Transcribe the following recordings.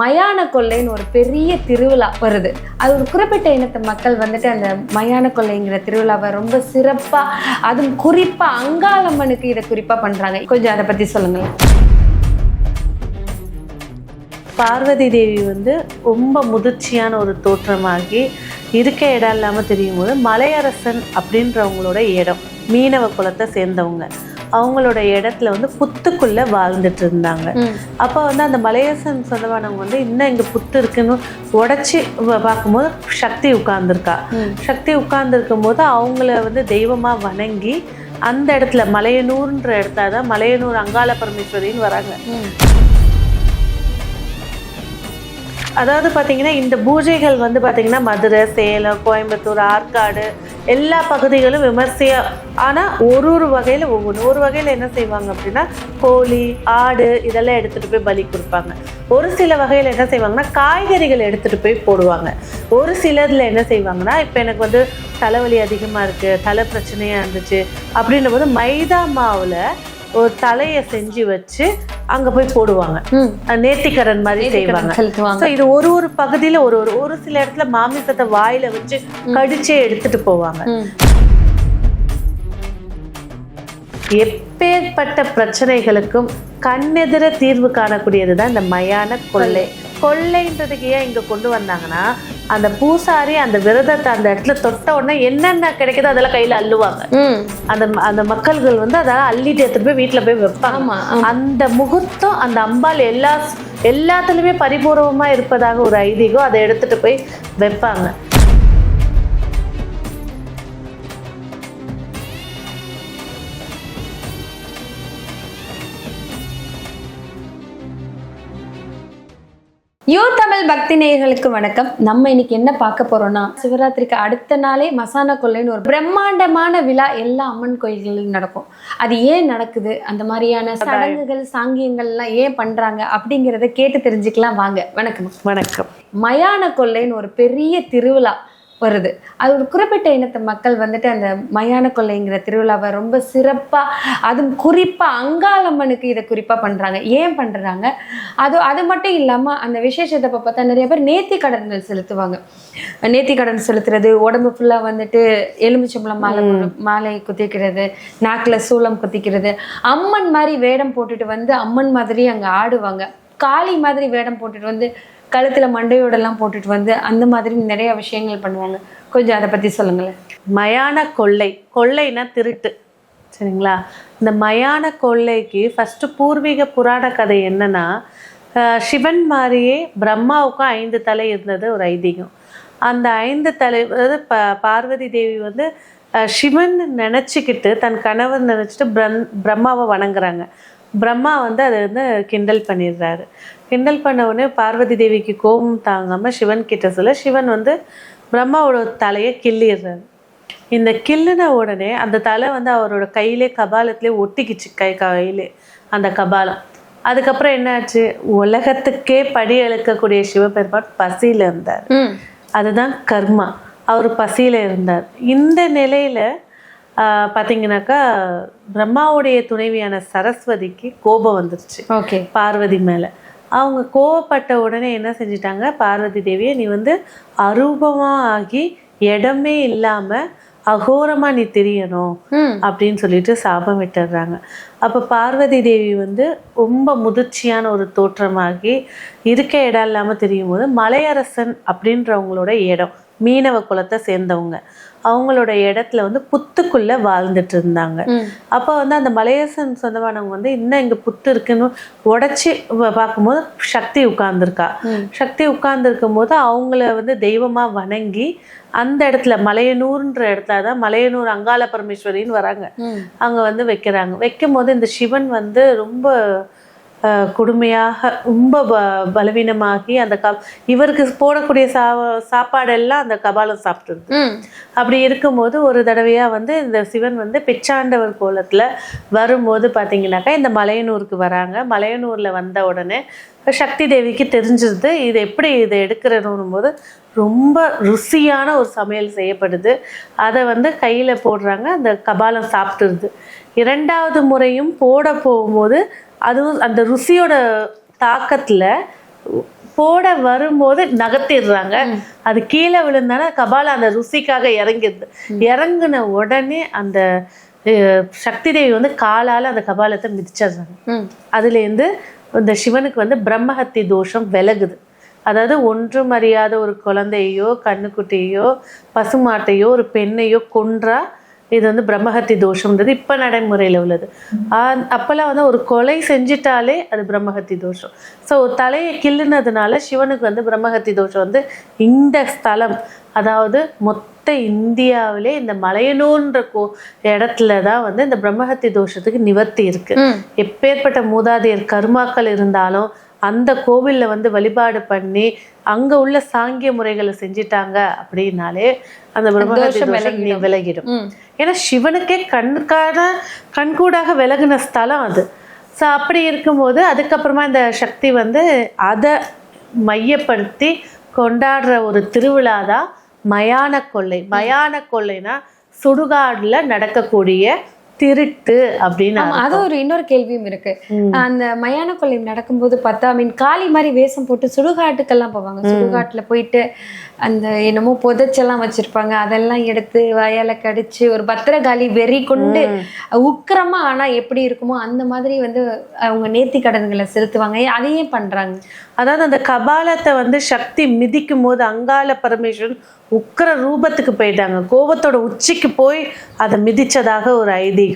மயான கொள்ளைன்னு ஒரு பெரிய திருவிழா வருது. அது ஒரு குறிப்பிட்ட இனத்து மக்கள் வந்துட்டு அந்த மயான கொள்ளைங்கிற திருவிழாவை ரொம்ப சிறப்பா அதுவும் குறிப்பா அங்காளம்மனுக்கு இதை குறிப்பா பண்றாங்க. கொஞ்சம் அதை பத்தி சொல்லுங்கள் பார்வதி தேவி வந்து ரொம்ப முதிர்ச்சியான ஒரு தோற்றமாகி இருக்க இடம் இல்லாமல் தெரியும் போது மலையரசன் அப்படின்றவங்களோட இடம் மீனவ குலத்தை சேர்ந்தவங்க. அவங்களோட இடத்துல வந்து புத்துக்குள்ளே வாழ்ந்துட்டு இருந்தாங்க. அப்போ வந்து அந்த மலையரசன் சொந்தமானவங்க வந்து இன்னும் இங்கே புத்து இருக்குன்னு உடச்சி பார்க்கும்போது சக்தி உட்கார்ந்துருக்கா. சக்தி உட்கார்ந்துருக்கும் போது அவங்கள வந்து தெய்வமாக வணங்கி அந்த இடத்துல மலையனூர்ன்ற இடத்துல தான் மலையனூர் அங்காள பரமேஸ்வரின்னு வராங்க. அதாவது பார்த்தீங்கன்னா இந்த பூஜைகள் வந்து பார்த்தீங்கன்னா மதுரை சேலம் கோயம்புத்தூர் ஆற்காடு எல்லா பகுதிகளும் விமர்சையாக ஆனால் ஒரு ஒரு வகையில் ஒவ்வொன்று ஒரு வகையில் என்ன செய்வாங்க அப்படின்னா கோழி ஆடு இதெல்லாம் எடுத்துகிட்டு போய் பலி கொடுப்பாங்க. ஒரு சில வகையில் என்ன செய்வாங்கன்னா காய்கறிகள் எடுத்துகிட்டு போய் போடுவாங்க. ஒரு சிலதில் என்ன செய்வாங்கன்னா இப்போ எனக்கு வந்து தலைவலி அதிகமாக இருக்குது தலை பிரச்சனையாக இருந்துச்சு அப்படின்ற போது மைதா மாவில் ஒரு தலையை செஞ்சு வச்சு அங்கே போய் போடுவாங்க. நேர்த்திக்கடன் மாதிரி செய்வாங்க. இது ஒரு ஒரு பகுதியில் ஒரு ஒரு ஒரு சில இடத்துல மாமிசத்தை வாயில வச்சு கடிச்சே எடுத்துட்டு போவாங்க. எப்பேற்பட்ட பிரச்சனைகளுக்கும் கண்ணெதிர தீர்வு காணக்கூடியது தான் இந்த மயான கொள்ளை. கொள்ளைன்றதுக்கு ஏன் இங்க கொண்டு வந்தாங்கன்னா அந்த பூசாரி அந்த விரதத்தை அந்த இடத்துல தொட்ட உடனே என்னென்ன கிடைக்குதோ அதெல்லாம் கையில அள்ளுவாங்க. அந்த அந்த மக்கள்கள் வந்து அதெல்லாம் அள்ளிட்டு எடுத்துட்டு போய் வீட்டுல போய் வைப்பாங்க. அந்த முகூர்த்தம் அந்த அம்பாள் எல்லா எல்லாத்துலயுமே பரிபூர்வமா இருப்பதாக ஒரு ஐதீகம் அதை எடுத்துட்டு போய் வைப்பாங்க. யூ தமிழ் பக்தி நேயர்களுக்கு வணக்கம். நம்ம இன்னைக்கு என்ன பார்க்க போறோம்னா சிவராத்திரிக்கு அடுத்த நாளே மசான கொள்ளைன்னு ஒரு பிரம்மாண்டமான விழா எல்லா அம்மன் கோயில்களிலும் நடக்கும். அது ஏன் நடக்குது? அந்த மாதிரியான சடங்குகள் சாங்கியங்கள் எல்லாம் ஏன் பண்றாங்க? அப்படிங்கிறத கேட்டு தெரிஞ்சுக்கலாம். வாங்க வணக்கம். வணக்கம். மயான கொள்ளைன்னு ஒரு பெரிய திருவிழா. வருது. அது ஒரு குறிப்பிட்ட இனத்து மக்கள் வந்துட்டு அந்த மயான கொள்ளைங்கிற திருவிழாவை ரொம்ப சிறப்பா அதுவும் குறிப்பா அங்காளம்மனுக்கு இதை குறிப்பா பண்றாங்க. ஏன் பண்றாங்க? அது அது மட்டும் இல்லாம அந்த விசேஷத்தை அப்ப பார்த்தா நிறைய பேர் நேர்த்தி கடன்கள் செலுத்துவாங்க. நேர்த்தி கடன் செலுத்துறது உடம்பு ஃபுல்லா வந்துட்டு எலுமிச்சம்பழம் மாலை மாலை குத்திக்கிறது நாக்குல சூளம் குத்திக்கிறது. அம்மன் மாதிரி வேடம் போட்டுட்டு வந்து அம்மன் மாதிரி அங்க ஆடுவாங்க. காளி மாதிரி வேடம் போட்டுட்டு வந்து கழுத்தில் மண்டையோடெல்லாம் போட்டுட்டு வந்து அந்த மாதிரி நிறைய விஷயங்கள் பண்ணுவாங்க. கொஞ்சம் அதை பற்றி சொல்லுங்களேன். மயான கொள்ளை. கொள்ளைனா திருட்டு. சரிங்களா? இந்த மயான கொள்ளைக்கு ஃபஸ்ட்டு பூர்வீக புராண கதை என்னன்னா சிவன் மாதிரியே பிரம்மாவுக்கும் ஐந்து தலை இருந்தது ஒரு ஐதீகம். அந்த ஐந்து தலை அதாவது ப பார்வதி தேவி வந்து சிவன் நினச்சிக்கிட்டு தன் கணவர் நினச்சிட்டு பிரம் பிரம்மாவை வணங்குறாங்க. பிரம்மா வந்து அதை வந்து கிண்டல் பண்ணிடுறாரு. கிண்டல் பண்ண உடனே பார்வதி தேவிக்கு கோபம் தாங்காமல் சிவன் கிட்ட சொல்ல சிவன் வந்து பிரம்மாவோட தலையை கிள்ளிடுறாரு. இந்த கிள்ளுன உடனே அந்த தலை வந்து அவரோட கையிலே கபாலத்திலே ஒட்டிக்கிச்சு கை கையிலே அந்த கபாலம். அதுக்கப்புறம் என்னாச்சு? உலகத்துக்கே படி இழக்கக்கூடிய சிவபெருமான் பசியில் இருந்தார். அதுதான் கர்மா. அவர் பசியில் இருந்தார். இந்த நிலையில் பார்த்தீங்கன்னாக்கா பிரம்மாவுடைய துணைவியான சரஸ்வதிக்கு கோபம் வந்துருச்சு. ஓகே. பார்வதி மேலே. அவங்க கோவப்பட்ட உடனே என்ன செஞ்சிட்டாங்க? பார்வதி தேவியை நீ வந்து அரூபமாக ஆகி இடமே இல்லாமல் அகோரமாக நீ தெரியணும் அப்படின்னு சொல்லிட்டு சாபம் விட்டுடுறாங்க அப்போ பார்வதி தேவி வந்து ரொம்ப முதிர்ச்சியான ஒரு தோற்றமாகி இருக்க இடம் இல்லாமல் தெரியும் போது மலையரசன் அப்படின்றவங்களோட இடம் மீனவ குலத்தை சேர்ந்தவங்க. அவங்களோட இடத்துல வந்து புத்துக்குள்ளே வாழ்ந்துட்டு இருந்தாங்க. அப்போ வந்து அந்த மலையரசன் சொந்தமானவங்க வந்து இன்னும் இங்கே புத்து இருக்குன்னு உடச்சி பார்க்கும்போது சக்தி உட்கார்ந்துருக்கா. சக்தி உட்கார்ந்துருக்கும் போது அவங்கள வந்து தெய்வமாக வணங்கி அந்த இடத்துல மலையனூர்ன்ற இடத்துல தான் மலையனூர் அங்காள பரமேஸ்வரின்னு வராங்க. அங்கே வந்து வைக்கிறாங்க. வைக்கும் போது இந்த சிவன் வந்து ரொம்ப கொடுமையாக ரொம்ப ப பலவீனமாகி அந்த க இவருக்கு போடக்கூடிய சா சாப்பாடெல்லாம் அந்த கபாலம் சாப்பிட்டுருது. அப்படி இருக்கும்போது ஒரு தடவையாக வந்து இந்த சிவன் வந்து பிச்சாண்டவர் கோலத்தில் வரும்போது பார்த்தீங்கன்னாக்கா இந்த மலையனூருக்கு வராங்க. மலையனூரில் வந்த உடனே சக்தி தேவிக்கு தெரிஞ்சிருது இது எப்படி இதை எடுக்கிறனும் போது ரொம்ப ருசியான ஒரு சமையல் செய்யப்படுது. அதை வந்து கையில் போடுறாங்க அந்த கபாலம் சாப்பிட்டுருது. இரண்டாவது முறையும் போட போகும்போது அதுவும் அந்த ருசியோட தாக்கத்தில் போட வரும்போது நகர்த்திடுறாங்க. அது கீழே விழுந்தானா கபால அந்த ருசிக்காக இறங்கிடுது. இறங்குன உடனே அந்த சக்தி தேவி வந்து காலால அந்த கபாலத்தை மிதிச்சிடுறாங்க. அதுலேருந்து இந்த சிவனுக்கு வந்து பிரம்மஹத்தி தோஷம் விலகுது. அதாவது ஒன்றும் அறியாத ஒரு குழந்தையோ கண்ணுக்குட்டியோ பசுமாட்டையோ ஒரு பெண்ணையோ கொன்றா இது வந்து பிரம்மஹத்தி தோஷம்ன்றது இப்போ நடைமுறையில் உள்ளது. அப்போல்லாம் வந்து ஒரு கொலை செஞ்சிட்டாலே அது பிரம்மஹத்தி தோஷம். ஸோ தலையை கிள்ளுனதுனால சிவனுக்கு வந்து பிரம்மஹத்தி தோஷம் வந்து இந்த ஸ்தலம் அதாவது மொத்த இந்தியாவிலே இந்த மலையனூர்ன்ற கோ இடத்துல தான் வந்து இந்த பிரம்மஹத்தி தோஷத்துக்கு நிவர்த்தி இருக்கு. எப்பேற்பட்ட மூதாதையர் கர்மாக்கள் இருந்தாலும் அந்த கோவில்ல வந்து வழிபாடு பண்ணி அங்க உள்ள சாங்கிய முறைகளை செஞ்சிட்டாங்க அப்படின்னாலே அந்த பிரம்மஹத்தி விலகிடும். ஏன்னா சிவனுக்கே கண்கான கண்கூடாக விலகின ஸ்தலம் அது. ஸோ அப்படி இருக்கும்போது அதுக்கப்புறமா இந்த சக்தி வந்து அதை மையப்படுத்தி கொண்டாடுற ஒரு திருவிழா தான் மயான கொள்ளை. மயான கொள்ளைனா சுடுகாடுல நடக்கக்கூடிய திருட்டு அப்படின்னு அது ஒரு இன்னொரு கேள்வியும் இருக்கு. அந்த மயான கொள்ளை நடக்கும்போது பார்த்தா ஐ மீன் காளி மாதிரி வேஷம் போட்டு சுடுகாட்டுக்கெல்லாம் போவாங்க. சுடுகாட்டுல போயிட்டு அந்த என்னமோ புதைச்செல்லாம் வச்சிருப்பாங்க. அதெல்லாம் எடுத்து வயலை கடிச்சு ஒரு பத்திரகாளி வெறி கொண்டு உக்கிரமா ஆனா எப்படி இருக்குமோ அந்த மாதிரி வந்து அவங்க நேர்த்தி கடன்களை செலுத்துவாங்க. அதையே பண்றாங்க. அதாவது அந்த கபாலத்தை வந்து சக்தி மிதிக்கும் போது அங்காள பரமேஸ்வரன் உக்கிர ரூபத்துக்கு போயிட்டாங்க. கோபத்தோட உச்சிக்கு போய் அதை மிதிச்சதாக ஒரு ஐதீகம்.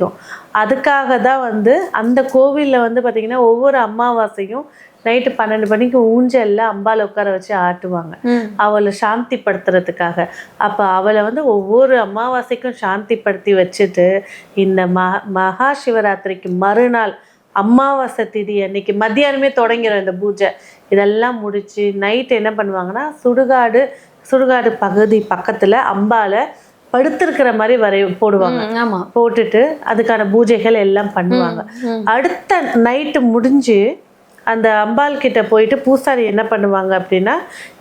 அதுக்காக தான் வந்து அந்த கோவிலில் வந்து பார்த்திங்கன்னா ஒவ்வொரு அமாவாசையும் நைட்டு பன்னெண்டு மணிக்கு ஊஞ்சல்ல அம்பால உட்கார வச்சு ஆட்டுவாங்க. அவளை சாந்தி படுத்துறதுக்காக அப்போ அவளை வந்து ஒவ்வொரு அமாவாசைக்கும் சாந்தி படுத்தி வச்சுட்டு இந்த மகா மகா சிவராத்திரிக்கு மறுநாள் அமாவாசை திதி அன்னைக்கு மத்தியானமே தொடங்கிடும் இந்த பூஜை. இதெல்லாம் முடிச்சு நைட் என்ன பண்ணுவாங்கன்னா சுடுகாடு சுடுகாடு பகுதி பக்கத்துல அம்பால படுத்திருக்கிற மாதிரி வரை போடுவாங்க. ம், ஆமா. போட்டுட்டு அதுக்கான பூஜைகள் எல்லாம் பண்ணுவாங்க. அடுத்த நைட்டு முடிஞ்சு அந்த அம்பாள் கிட்ட போயிட்டு பூசாரி என்ன பண்ணுவாங்க அப்படின்னா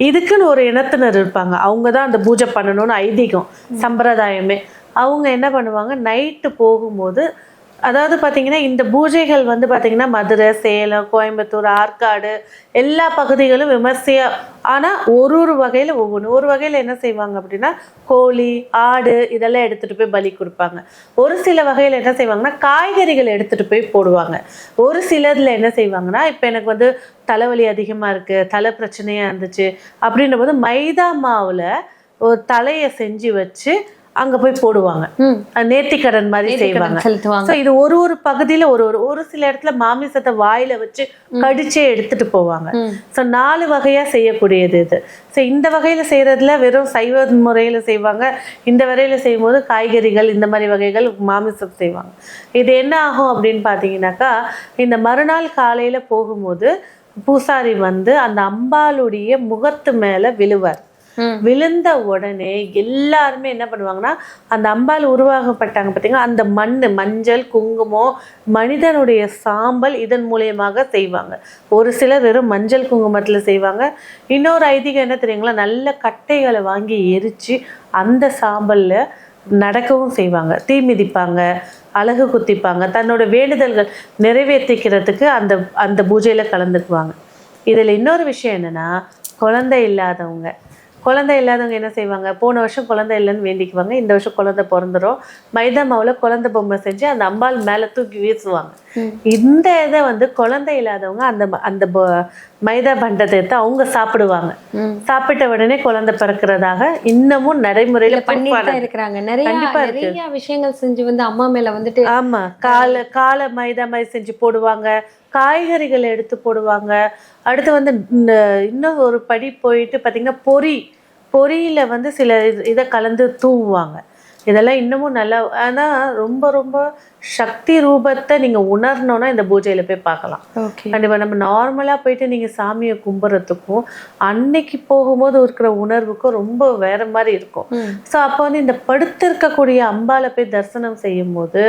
இதுக்குன்னு ஒரு இனத்தினர் இருப்பாங்க. அவங்க தான் அந்த பூஜை பண்ணணும்னு ஐதீகம் சம்பிரதாயமே. அவங்க என்ன பண்ணுவாங்க நைட்டு போகும்போது அதாவது பார்த்தீங்கன்னா இந்த பூஜைகள் வந்து பார்த்தீங்கன்னா மதுரை சேலம் கோயம்புத்தூர் ஆற்காடு எல்லா பகுதிகளும் விமர்சையா ஆனால் ஒரு ஒரு வகையில் ஒவ்வொன்று ஒரு வகையில் என்ன செய்வாங்க அப்படின்னா கோழி ஆடு இதெல்லாம் எடுத்துகிட்டு போய் பலி கொடுப்பாங்க. ஒரு சில வகையில் என்ன செய்வாங்கன்னா காய்கறிகள் எடுத்துகிட்டு போய் போடுவாங்க. ஒரு சிலதில் என்ன செய்வாங்கன்னா இப்போ எனக்கு வந்து தலைவலி அதிகமாக இருக்குது தலை பிரச்சனையாக இருந்துச்சு அப்படின்ற போது மைதா மாவில் ஒரு தலையை செஞ்சு வச்சு அங்கே போய் போடுவாங்க. மாதிரி நேர்த்தி கடன் செய்வாங்க. செலுத்துவாங்க. ஸோ இது ஒரு ஒரு பகுதியில் ஒரு ஒரு ஒரு சில இடத்துல மாமிசத்தை வாயில வச்சு கடிச்சே எடுத்துட்டு போவாங்க. ஸோ நாலு வகையா செய்யக்கூடியது இது. ஸோ இந்த வகையில செய்யறதுல வெறும் சைவ முறையில செய்வாங்க. இந்த வரையில செய்யும்போது காய்கறிகள் இந்த மாதிரி வகைகள் மாமிசம் செய்வாங்க. இது என்ன ஆகும் அப்படின்னு பார்த்தீங்கன்னாக்கா இந்த மறுநாள் காலையில போகும்போது பூசாரி வந்து அந்த அம்பாளுடைய முகத்து மேல விழுவார். விழுந்த உடனே எல்லாருமே என்ன பண்ணுவாங்கன்னா அந்த அம்பாள் உருவாகப்பட்டாங்க பார்த்தீங்கன்னா அந்த மண் மஞ்சள் குங்குமம் மனிதனுடைய சாம்பல் இதன் மூலியமாக செய்வாங்க. ஒரு சிலர் வெறும் மஞ்சள் குங்குமத்தில் செய்வாங்க. இன்னொரு ஐதீகம் என்ன தெரியுங்களா? நல்ல கட்டைகளை வாங்கி எரித்து அந்த சாம்பலில் நடக்கவும் செய்வாங்க. தீ மிதிப்பாங்க அழகு குத்திப்பாங்க. தன்னோட வேண்டுதல்கள் நிறைவேற்றிக்கிறதுக்கு அந்த அந்த பூஜையில் கலந்துக்குவாங்க. இதில் இன்னொரு விஷயம் என்னன்னா குழந்தை இல்லாதவங்க. குழந்தை இல்லாதவங்க என்ன செய்வாங்க? போன வருஷம் குழந்தை இல்லைன்னு வேண்டிக்குவாங்க. இந்த வருஷம் குழந்தை பிறந்துரும். மைதா மாவுல குழந்தை பொம்மை செஞ்சு அந்த அம்பாள் மேல தூக்கி வீசுவாங்க. இந்த இதை வந்து குழந்தை இல்லாதவங்க அந்த அந்த மைதா பண்டத்தை எடுத்து அவங்க சாப்பிடுவாங்க. சாப்பிட்ட உடனே குழந்தை பிறக்கிறதாக இன்னமும் நடைமுறையில பண்ணிட்டு. இருக்கிறாங்க. நிறைய கண்டிப்பா விஷயங்கள் செஞ்சு வந்து அம்மா மேல வந்துட்டு ஆமா. காலை காலை மைதா மாதிரி செஞ்சு போடுவாங்க. காய்கறிகளை எடுத்து போடுவாங்க. அடுத்து வந்து இன்னும் ஒரு படி போயிட்டு பார்த்தீங்கன்னா பொரி பொரியில வந்து சில இது- இதை கலந்து தூவுவாங்க. இதெல்லாம் இன்னமும் நல்லா ஆனா ரொம்ப ரொம்ப சக்தி ரூபத்தை நீங்க உணரணும்னா இந்த பூஜையில போய் பார்க்கலாம். ஓகே. கண்டிப்பா நம்ம நார்மலா போயிட்டு நீங்க சாமியை கும்பிட்றதுக்கும் அன்னைக்கு போகும்போது இருக்கிற உணர்வுக்கும் ரொம்ப வேற மாதிரி இருக்கும். ஸோ அப்போ வந்து இந்த படுத்திருக்கக்கூடிய அம்பாளை போய் தரிசனம் செய்யும்போது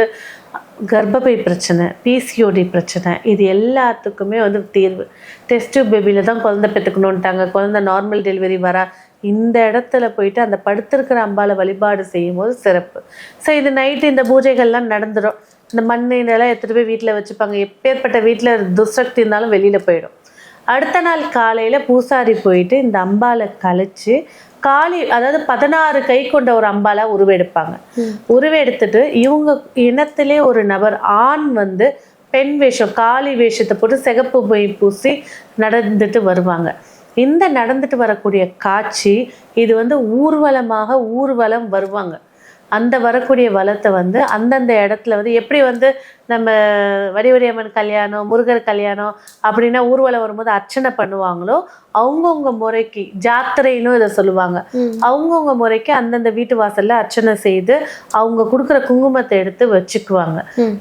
கர்ப்பப்பை பிரச்சனை பிசிஓடி பிரச்சனை இது எல்லாத்துக்குமே வந்து தீர்வு. டெஸ்ட் பேபியில் தான் குழந்தை பெற்றுக்கணுன்ட்டாங்க குழந்தை நார்மல் டெலிவரி வரா இந்த இடத்துல போயிட்டு அந்த படுத்திருக்கிற அம்பாளை வழிபாடு செய்யும்போது சிறப்பு. ஸோ இது நைட்டு இந்த பூஜைகள்லாம் நடந்துடும் இந்த மண் இதெல்லாம் எடுத்துகிட்டு போய் வீட்டில் வச்சுப்பாங்க. எப்பேற்பட்ட வீட்டில் துர்சக்தி இருந்தாலும் வெளியில் போயிடும். அடுத்த நாள் காலையில பூசாரி போயிட்டு இந்த அம்பாலை கழிச்சு காளி அதாவது பதினாறு கை கொண்ட ஒரு அம்பாலா உருவெடுப்பாங்க உருவெடுத்துட்டு இவங்க இனத்திலே ஒரு நபர் ஆண் வந்து பெண் வேஷம் காளி வேஷத்தை போட்டு சிகப்பு மை பூசி நடந்துட்டு வருவாங்க. இந்த நடந்துட்டு வரக்கூடிய காட்சி இது வந்து ஊர்வலமாக ஊர்வலம் வருவாங்க. அந்த வரக்கூடிய வளத்தை வந்து அந்தந்த இடத்துல வந்து எப்படி வந்து நம்ம வடிவடியம்மன் கல்யாணம் முருகர் கல்யாணம் அப்படின்னா ஊர்வலம் வரும்போது அர்ச்சனை பண்ணுவாங்களோ அவங்கவுங்க முறைக்கு ஜாத்திரைன்னு இதை சொல்லுவாங்க. அவங்கவுங்க முறைக்கு அந்தந்த வீட்டு வாசல்ல அர்ச்சனை செய்து அவங்க கொடுக்குற குங்குமத்தை எடுத்து வச்சுக்குவாங்க.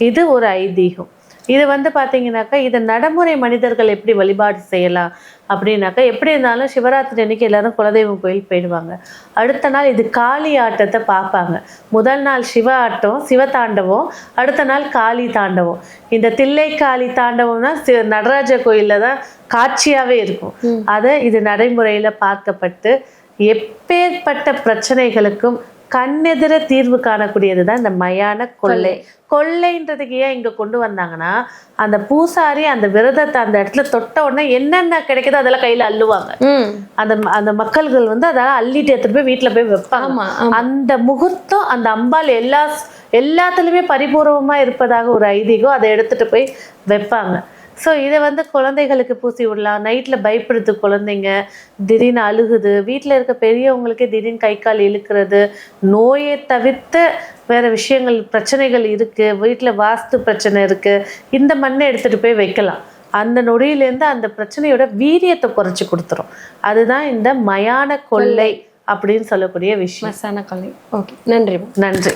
இது ஒரு ஐதீகம். இது வந்து பார்த்தீங்கன்னாக்கா இதை நடைமுறை மனிதர்கள் எப்படி வழிபாடு செய்யலாம் அப்படின்னாக்கா எப்படி இருந்தாலும் சிவராத்திரி அன்னைக்கு எல்லாரும் குலதெய்வம் கோயில் போயிடுவாங்க. அடுத்த நாள் இது காளி ஆட்டத்தை பார்ப்பாங்க. முதல் நாள் சிவ ஆட்டம் சிவ தாண்டவம் அடுத்த நாள் காளி தாண்டவம். இந்த தில்லை காளி தாண்டவம்னா சி நடராஜ கோயிலில் தான் காட்சியாகவே இருக்கும். அதை இது நடைமுறையில் பார்க்கப்பட்டு எப்பேற்பட்ட பிரச்சனைகளுக்கும் கண்ணெதிர தீர்வு காணக்கூடியது தான் இந்த மயான கொள்ளை. கொள்ளைன்றதுக்கு ஏன் இங்க கொண்டு வந்தாங்கன்னா அந்த பூசாரி அந்த விரதத்தை அந்த இடத்துல தொட்ட உடனே என்னென்ன கிடைக்குதோ அதெல்லாம் கையில அள்ளுவாங்க. அந்த அந்த மக்கள்கள் வந்து அதெல்லாம் அள்ளிட்டு எடுத்துட்டு போய் வீட்டுல போய் வைப்பாங்க. அந்த முகூர்த்தம் அந்த அம்பாள் எல்லா எல்லாத்துலயுமே பரிபூர்வமா இருப்பதாக ஒரு ஐதீகம் அதை எடுத்துட்டு போய் வைப்பாங்க. ஸோ இதை வந்து குழந்தைகளுக்கு பூசி விடலாம். நைட்டில் பயப்படுது குழந்தைங்க. திடீர்னு அழுகுது. வீட்டில் இருக்க பெரியவங்களுக்கே திடீர்னு கை கால் இழுக்கிறது. நோயை தவிர்த்து வேற விஷயங்கள் பிரச்சனைகள் இருக்கு. வீட்டில் வாஸ்து பிரச்சனை இருக்கு. இந்த மண்ணை எடுத்துட்டு போய் வைக்கலாம். அந்த நொடியிலேருந்து அந்த பிரச்சனையோட வீரியத்தை குறைச்சி கொடுத்துரும். அதுதான் இந்த மயான கொள்ளை அப்படின்னு சொல்லக்கூடிய விஷயம். மசான கொள்ளை. ஓகே நன்றி. நன்றி.